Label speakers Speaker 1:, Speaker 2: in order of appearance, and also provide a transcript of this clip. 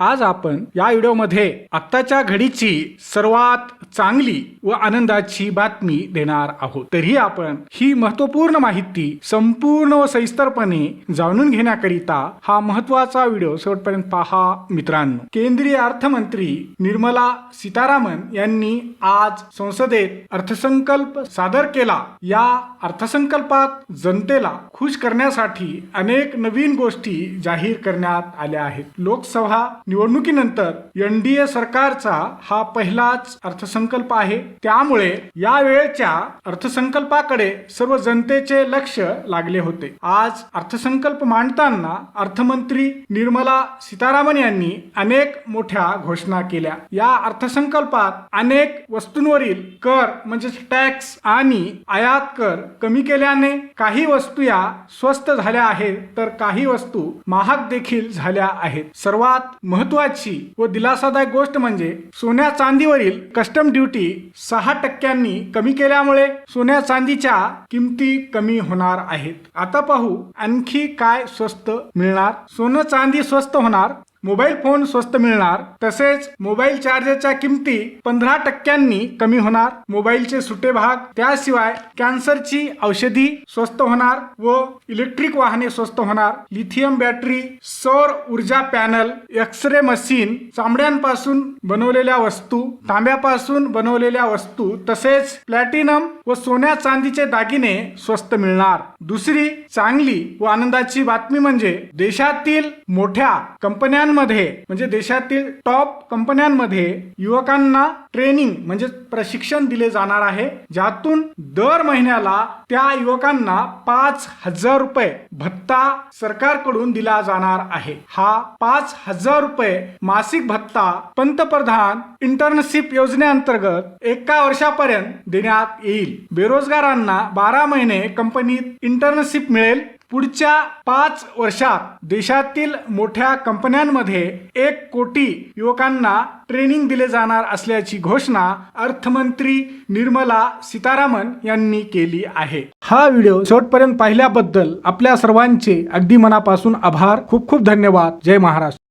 Speaker 1: आज आपण या व्हिडिओमध्ये आत्ताच्या घडीची सर्वात चांगली व आनंदाची बातमी देणार आहोत. तरी आपण ही महत्त्वपूर्ण माहिती संपूर्ण व सविस्तरपणे जाणून घेण्याकरिता हा महत्त्वाचा व्हिडिओ शेवटपर्यंत पहा मित्रांनो. केंद्रीय अर्थमंत्री निर्मला सीतारामन यांनी आज संसदेत अर्थसंकल्प सादर केला. या अर्थसंकल्पात जनतेला खुश करण्यासाठी अनेक नवीन गोष्टी जाहीर करण्यात आल्या आहेत. लोकसभा निवडणुकीनंतर एनडीए सरकारचा हा पहिलाच अर्थसंकल्प आहे. त्यामुळे या वेळच्या अर्थसंकल्पाकडे सर्व जनतेचे लक्ष लागले होते. आज अर्थसंकल्प मांडताना अर्थमंत्री निर्मला सीतारामन यांनी अनेक मोठ्या घोषणा केल्या. या अर्थसंकल्पात अनेक वस्तूंवरील कर म्हणजे टॅक्स आणि आयात कर कमी केल्याने काही वस्तू या स्वस्त झाल्या आहेत तर काही वस्तू महाग देखील झाल्या आहेत. सर्वात महत्वाची व दिलासादायक गोष्ट म्हणजे सोन्या चांदीवरील कस्टम ड्युटी सहा टक्क्यांनी कमी केल्यामुळे सोन्या चांदीच्या किमती कमी होणार आहेत. आता पाहू आणखी काय स्वस्त मिळणार. सोनं चांदी स्वस्त होणार मोबाईल फोन स्वस्त मिळणार तसेच मोबाईल चार्जरच्या किमती पंधरा टक्क्यांनी कमी होणार. मोबाईलचे सुटे भाग त्याशिवाय कॅन्सरची औषधी स्वस्त होणार व इलेक्ट्रिक वाहने स्वस्त होणार. लिथियम बॅटरी सौर ऊर्जा पॅनल एक्स रे मशीन चामड्यांपासून बनवलेल्या वस्तू तांब्यापासून बनवलेल्या वस्तू तसेच प्लॅटिनम व सोन्या चांदीचे दागिने स्वस्त मिळणार. दुसरी चांगली व आनंदाची बातमी म्हणजे देशातील मोठ्या कंपन्या कंपन्यांमध्ये म्हणजे देशातील टॉप कंपन्यांमध्ये युवकांना ट्रेनिंग म्हणजे प्रशिक्षण दिले जाणार आहे ज्यातून दर महिन्याला त्या युवकांना पाच हजार रुपये भत्ता सरकारकडून दिला जाणार आहे. हा पाच हजार रुपये मासिक भत्ता पंतप्रधान इंटर्नशिप योजनेअंतर्गत एका वर्षापर्यंत देण्यात येईल. बेरोजगारांना बारा महिने कंपनीत इंटर्नशिप मिळेल. पुढच्या पाच वर्षात देशातील मोठ्या कंपन्यांमध्ये एक कोटी युवकांना ट्रेनिंग दिले जाणार असल्याची घोषणा अर्थमंत्री निर्मला सीतारामन यांनी केली आहे. हा व्हिडिओ शेवटपर्यंत पाहिल्याबद्दल आपल्या सर्वांचे अगदी मनापासून आभार. खूप खूप धन्यवाद. जय महाराष्ट्र.